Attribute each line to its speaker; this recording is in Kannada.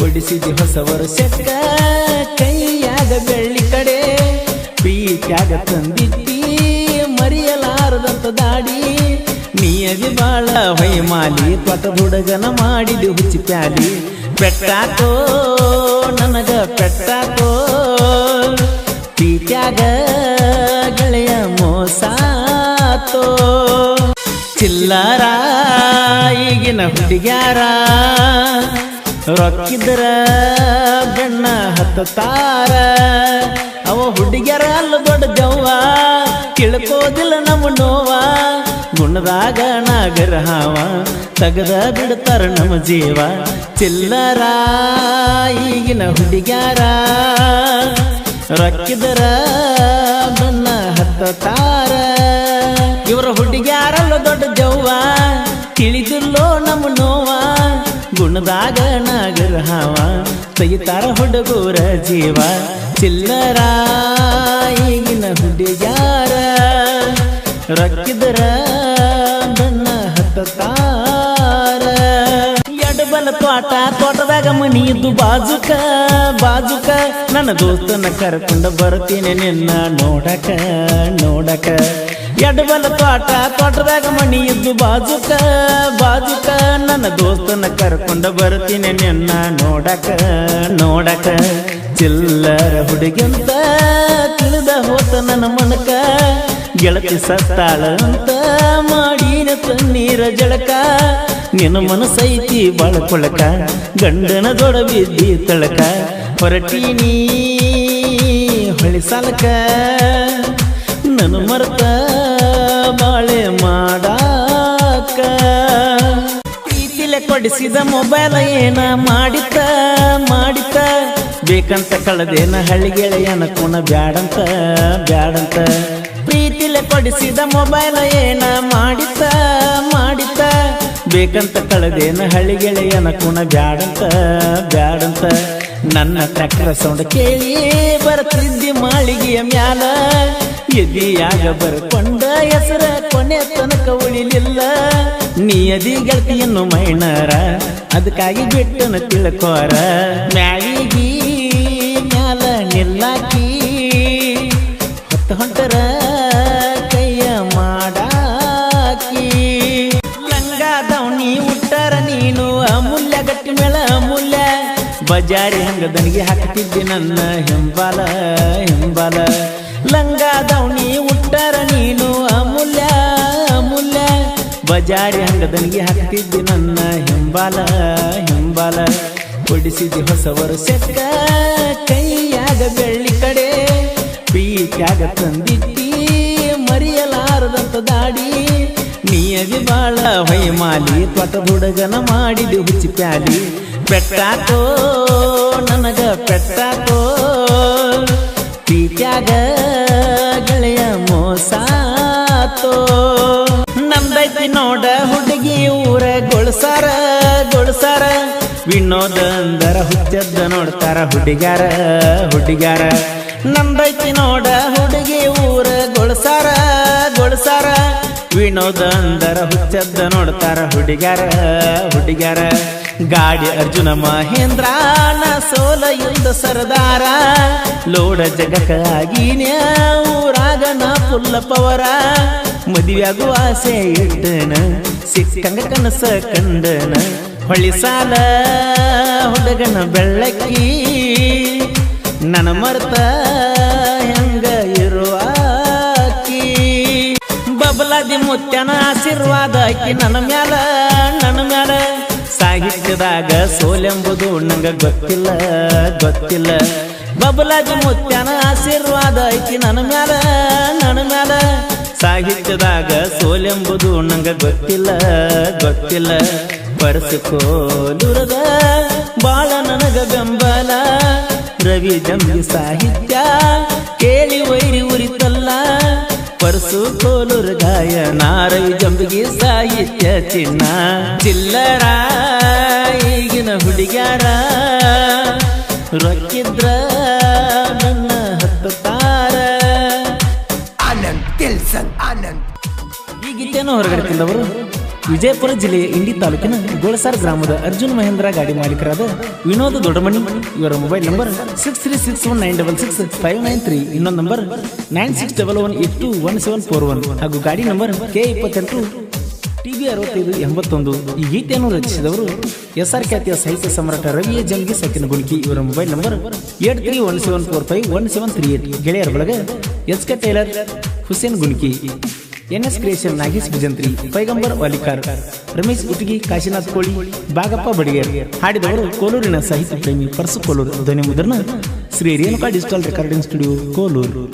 Speaker 1: ಕೊಡಿಸಿದಿ ಹೊಸ ವರ್ಷಕ್ಕ. ಕೈಯಾಗ ಬೆಳ್ಳಿ ಕಡೆ ಪ್ರೀತಿಯಾಗ ತಂದಿತ್ತಿ ಮರೆಯಲಾರದಂತ ದಾಡಿ. ನೀಯದಿ ಬಾಳ ಹೊಯ್ಮಾಲಿ ಮಾಲಿ ಹುಡುಗನ ಮಾಡಿದಿ, ಹುಚ್ಚಿ ಪ್ಯಾಲಿ. ಪೆಟ್ಟಾಕೋ, ನನಗ ಪೆಟ್ಟಾಕೋ. ಪ್ರೀತಿಯಾಗ ಗೆಳೆಯ ಮೋಸಾತೋ ಚಿಲ್ಲಾರ, ಈಗಿನ ಹುಡುಗ್ಯಾರ. ರೊಕ್ಕಿದ್ರ ಬೆಣ್ಣ ಹತ್ತಾರ ಅವ ಹುಡುಗಿಯರ ಅಲ್ಲ ದೊಡ್ಡ ಜವ್ವ ತಿಳ್ಕೋದಿಲ್ಲ ನಮ್ಮ ನೋವ. ಗುಣದಾಗ ನಾಗರ ಹಾವ, ತಗದ ಬಿಡ್ತಾರ ನಮ್ಮ ಜೀವ. ಚಿಲ್ಲರ ಈಗಿನ ಹುಡುಗ್ಯಾರ, ರೊಕ್ಕಿದ್ರ ಬೆಣ್ಣ ಹತ್ತಾರ ಇವರ ಹುಡುಗ್ಯಾರಲ್ಲ ದೊಡ್ಡ ಜವ್ವ ತಿಳಿ ಗುಣದಾಗ ನಾಗರ ಹಾವ ತೆಗಿತಾರ ಹುಡುಗರ ಜೀವ. ಚಿಲ್ಲರ, ಈಗಿನ ಹುಡುಗ್ಯಾರ. ರಕ್ಕಿದರ ನನ್ನ ಹತ್ತಾರ. ಎಡಬಲ ತೋಟ, ತೋಟದಾಗ ಮನಿ ಇದ್ದು ಬಾಜುಕ ಬಾಜುಕ. ನನ್ನ ದೋಸ್ತನ ಕರ್ಕೊಂಡು ಬರ್ತೀನಿ ನಿನ್ನ ನೋಡಕ ನೋಡಕ. ಎಡಬಲ ತೋಟ ತೋಟದಾಗ ಮಣಿ ಇದ್ದು ಬಾಜುಕ ಬಾಜುಕ. ನನ್ನ ದೋಸ್ತನ ಕರ್ಕೊಂಡ ಬರ್ತೀನಿ ನಿನ್ನ ನೋಡಕ ನೋಡಕ. ಚಿಲ್ಲರ ಹುಡುಗಿಂತ ತಿಳಿದ ಹೋತ ನನ್ನ ಮನಕ. ಗೆಳತಿ ಸತ್ತಾಳ ಅಂತ ಮಾಡಿನ ತಣ್ಣೀರ ಜಳಕ. ನಿನ್ನ ಮನಸೈತಿ ಬಳಕೊಳಕ, ಗಂಡನ ದೊಡ ತಳಕ. ಹೊರಟೀನಿ ಹೊಳಿ ನನ್ನ ಮರ್ತ ಬಾಳೆ ಮಾಡಾಕ. ಪ್ರೀತಿಲೆ ಕೊಡಿಸಿದ ಮೊಬೈಲ್ ಏನ ಮಾಡಿತ ಮಾಡಿತ ಬೇಕಂತ ಕಳದೇನ ಹಳ್ಳಿಗೆಳೆಯನ ಕುಣ ಬ್ಯಾಡಂತ ಬ್ಯಾಡಂತ. ಪ್ರೀತಿಲೆ ಕೊಡಿಸಿದ ಮೊಬೈಲ್ ಏನ ಮಾಡಿತ ಮಾಡಿತ ಬೇಕಂತ ಕಳದೇನ ಹಳ್ಳಿಗೆಳೆಯನ ಕುಣ ಬ್ಯಾಡಂತ ಬ್ಯಾಡಂತ. ನನ್ನ ಟ್ರ್ಯಾಕ್ಟರ್ ಸೌಂಡ್ ಕೇಳಿ ಬರ್ತಿದ್ದಿ ಮಾಳಿಗೆಯ ಮ್ಯಾಲ. ಎದಿಯಾಗ ಬರ್ಕೊಂಡ ಹೆಸರ ಕೊನೆ ತನಕ ಉಳಿಲಿಲ್ಲ. ನೀ ಅದಿ ಗೆಳತಿಯನ್ನು ಮೈಣರ, ಅದಕ್ಕಾಗಿ ಬಿಟ್ಟನ ತಿಳ್ಕೋರ. ಮ್ಯಾಲಿಗಿ ಮ್ಯಾಲ ನಿಲ್ಲಾಕಿ, ಹೊತ್ತ ಹೊಂಟರ ಕೈಯ ಮಾಡಾಕಿ. ಲಂಗ ನೀ ಉಟ್ಟರ ನೀನು ಅಮೂಲ್ಯ, ಗಟ್ಟಿ ಮೇಳ ಅಮೂಲ್ಯ. ಬಜಾರಿ ಹಂಗ ದನಿಗೆ ಹಾಕ್ತಿದ್ದಿ ನನ್ನ ಹಿಂಬಾಲ ಹಿಂಬಾಲ. ಬಜಾರಿ ಅಂಗದಲ್ಲಿ ಹಾಕ್ತಿದ್ದಿ ನನ್ನ ಹಿಂಬಾಲ ಹಿಂಬಾಲ. ಕೊಡಿಸಿದಿ ಹೊಸವರು ಸೆಕ್ಕ ಕೈಯಾಗ ಬೆಳ್ಳಿ ಕಡೆ. ಪ್ರೀತ್ಯಾಗ ತಂದಿಟ್ಟಿ, ಮರೆಯಲಾರದಂತ ದಾಡಿ. ನೀಯದಿ ಬಾಳ ಹೊಯ್ಮಾಲಿ ತ್ವಟ ಹುಡುಗನ ಮಾಡಿದಿ ಹುಚ್ಚಿ ಪ್ಯಾಲಿ. ಪೆಟ್ಟಾಕೋ, ನನಗ ಪೆಟ್ಟಾಕೋ. ಪ್ರೀತ್ಯಾಗ ಗೆಳೆಯ ಮೋಸಾತೋ ನಮ್ದೈತಿ ನೋಡ ಹುಡುಗಿ ಊರ ಗೊಳ್ಸಾರ ಗೊಳ್ಸಾರ. ವಿನೋದಂದರ ಹುಚ್ಚದ್ದ ನೋಡ್ತಾರ ಹುಡುಗ್ಯಾರ ಹುಡುಗ್ಯಾರ. ನಂಬೈತಿ ನೋಡ ಹುಡುಗಿ ಊರ ವಿನೋದ ಅಂದರ ಹುಚ್ಚದ್ದ ನೋಡ್ತಾರ ಹುಡುಗ್ಯಾರ ಹುಡುಗ್ಯಾರ. ಗಾಡಿ ಅರ್ಜುನ ಮಹೇಂದ್ರ ನ ಸೋಲ ಯುದ್ಧ ಸರದಾರ. ಲೋಡ ಜಗಕ್ಕಾಗಿ ಊರಾಗ ನಾ ಪುಲ್ಲ ಪವರ. ಮದುವೆಯಾಗುವ ಆಸೆ ಇಟ್ಟನ, ಸಿಕ್ಕಂಗ ಕನಸ ಕಂಡನ. ಹೊಳಿ ಸಾಲ ಹುಡುಗನ ಬೆಳ್ಳಕ್ಕಿ ನನ್ನ ಮರ್ತ ಬಬಲಾದಿ ಮುತ್ಯನ ಆಶೀರ್ವಾದ ಆಕಿ ನನ್ನ ಮ್ಯಾಲ ನನ್ನ ಮ್ಯಾಲ. ಸಾಹಿತ್ಯದಾಗ ಸೋಲೆಂಬುದು ನಂಗ ಗೊತ್ತಿಲ್ಲ ಗೊತ್ತಿಲ್ಲ. ಬಬಲಾಜಿ ಮುತ್ಯನ ಆಶೀರ್ವಾದ ಆಕಿ ನನ್ನ ಮ್ಯಾಲ ನನ್ನ ಮ್ಯಾಲ. ಸಾಹಿತ್ಯದಾಗ ಸೋಲೆಂಬುದು ನಂಗ ಗೊತ್ತಿಲ್ಲ ಗೊತ್ತಿಲ್ಲ. ಪರಸಕೋಲುರದ ಬಾಳ ನನಗ ಬೆಂಬಲ. ರವಿ ಜಂಬಿ ಸಾಹಿತ್ಯ ಕೇಳಿ ವೈರಿ ಉರಿತಲ್ಲ. ಪರಸು ಕೋಲುರ ಗಾಯನ ನಾರೈ ಜಂಬಿಗೆ ಸಾಹಿತ್ಯ ಚಿನ್ನ. ಚಿಲ್ಲರ ಈಗಿನ ಹುಡುಗ್ಯಾರ. ರೊಕ್ಕಿದ್ರ ನನ್ನ ಹತ್ತುತ್ತಾರ
Speaker 2: ಆನಂದ್ ತಿಳ್ಸನ್ ಆನಂದ್
Speaker 1: ಈಗಿದ್ದೇನೋ ಹೊರಗಡೆ ತಂದವರು? ವಿಜಯಪುರ ಜಿಲ್ಲೆಯ ಇಂಡಿ ತಾಲೂಕಿನ ಗೋಳಸಾರ್ ಗ್ರಾಮದ ಅರ್ಜುನ್ ಮಹೇಂದ್ರ ಗಾಡಿ ಮಾಲೀಕರಾದ ವಿನೋದ್ ದೊಡ್ಡಮಣಿ. ಇವರ mobile number six three six one nine double six five nine three ಇನ್ನೊಂದು number nine six double one eight two one seven four one ಹಾಗೂ ಗಾಡಿ ನಂಬರ್ ಕೆ ಇಪ್ಪತ್ತೆಂಟು ಟಿಬಿ ಅರವತ್ತೈದು ಎಂಬತ್ತೊಂದು. ಈ ಗೀತೆಯನ್ನು ರಚಿಸಿದವರು ಎಸ್ ಆರ್ ಖ್ಯಾತಿಯ ಸಾಹಿತ್ಯ ಸಮ್ರಾಟ ರವಿಯ ಜಂಗಿ ಸಕಿನ ಗುಣಕಿ. ಇವರ mobile number eight three one seven four five one seven three eight. ಗೆಳೆಯರ ಬಳಗ S K tailor Hussain Gunaki. N S creation Nagesh Bhajantri, Paigambar Walikar, Ramesh Utagi Kashinath Koli, Bagappa Badiger ಹಾಡಿದವರು ಕೋಲೂರಿನ ಸಾಹಿತ್ಯ ಪ್ರೇಮಿ ಪರ್ಸು ಕೋಲೂರು. ಧ್ವನಿ ಮುದ್ರಣ Shri Renuka digital recording studio Kolur.